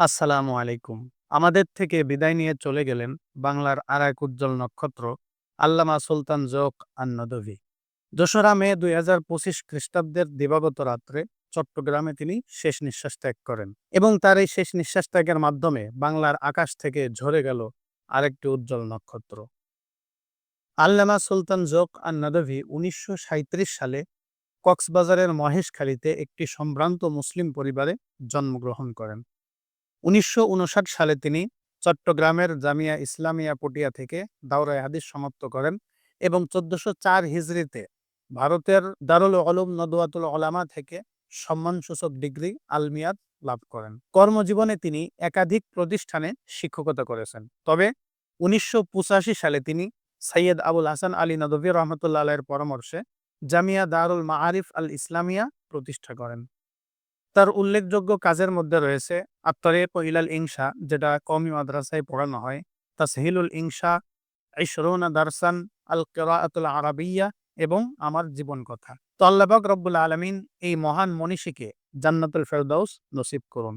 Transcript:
আসসালামু আলাইকুম। আমাদের থেকে বিদায় নিয়ে চলে গেলেন বাংলার আর এক উজ্জ্বল নক্ষত্র, আল্লামা সুলতান জোক আন্নদভি। দোসরা মে দুই হাজার পঁচিশ খ্রিস্টাব্দের দিবাগত রাত্রে চট্টগ্রামে তিনি শেষ নিঃশ্বাস ত্যাগ করেন এবং তার এই শেষ নিঃশ্বাস ত্যাগের মাধ্যমে বাংলার আকাশ থেকে ঝরে গেল আরেকটি উজ্জ্বল নক্ষত্র। আল্লামা সুলতান জোক আন্নাদভি উনিশশো সাঁইত্রিশ সালে কক্সবাজারের মহেশখালীতে একটি সম্ভ্রান্ত মুসলিম পরিবারে জন্মগ্রহণ করেন। উনিশশো উনষাট সালে তিনি চট্টগ্রামের জামিয়া ইসলামিয়া পটিয়া থেকে দাওরায় হাদিস সমাপ্ত করেন এবং চোদ্দশো চার হিজড়িতে ভারতের দারুল আলম নদওয়াতুল ওলামা থেকে সম্মানসূচক ডিগ্রি আলমিয়াত লাভ করেন। কর্মজীবনে তিনি একাধিক প্রতিষ্ঠানে শিক্ষকতা করেছেন। তবে উনিশশো পঁচাশি সালে তিনি সৈয়দ আবুল হাসান আলী নদভী রহমতুল্লাহ আলের পরামর্শে জামিয়া দারুল মাআরিফ আল ইসলামিয়া প্রতিষ্ঠা করেন। তার উল্লেখযোগ্য কাজের মধ্যে রয়েছে আত্তরে পহিলাল ইংসা যেটা কমি মাদ্রাসায় পড়ানো হয়। তা তাসহিলুল ইংসা ইশরুনা দারসান আল কেরাতুল আরাবিয়া এবং আমার জীবন কথা। তো আল্লাহ পাক রব্বুল আলমিন এই মহান মনীষীকে জান্নাতুল ফেরদাউস নসিব করুন।